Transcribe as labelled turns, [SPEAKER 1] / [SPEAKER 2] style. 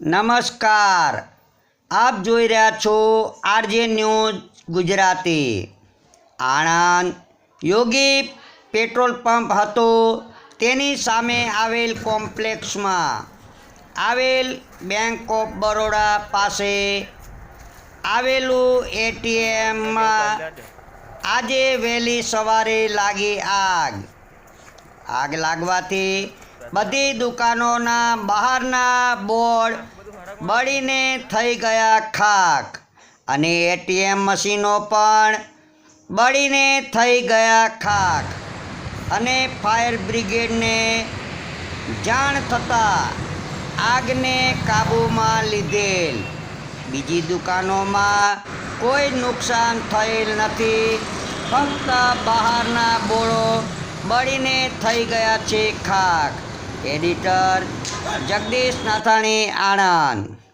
[SPEAKER 1] નમસ્કાર. આપ જોઈ રહ્યા છો RJ news Gujarati. Anand Yogi petrol pump હતો. તેની સામે આવેલ કોમ્પ્લેક્સમાં આવેલ બેંક ઓફ બરોડા પાસે આવેલું એટીએમમાં આજે વહેલી સવારે લાગી આગ. આગ લાગવાથી બધી દુકાનોના બહારના બોર્ડ બળીને થઈ ગયા ખાક. અને એટીએમ મશીનો પણ બળીને થઈ ગયા ખાક. અને ફાયર બ્રિગેડને જાણ થતાં આગને કાબૂમાં લીધેલ. બીજી દુકાનોમાં કોઈ નુકસાન થયેલ નથી. ફક્ત બહારના બોળો બળીને થઈ ગયા છે ખાક. એડિટર જગદીશ નાથાણી આણંદ.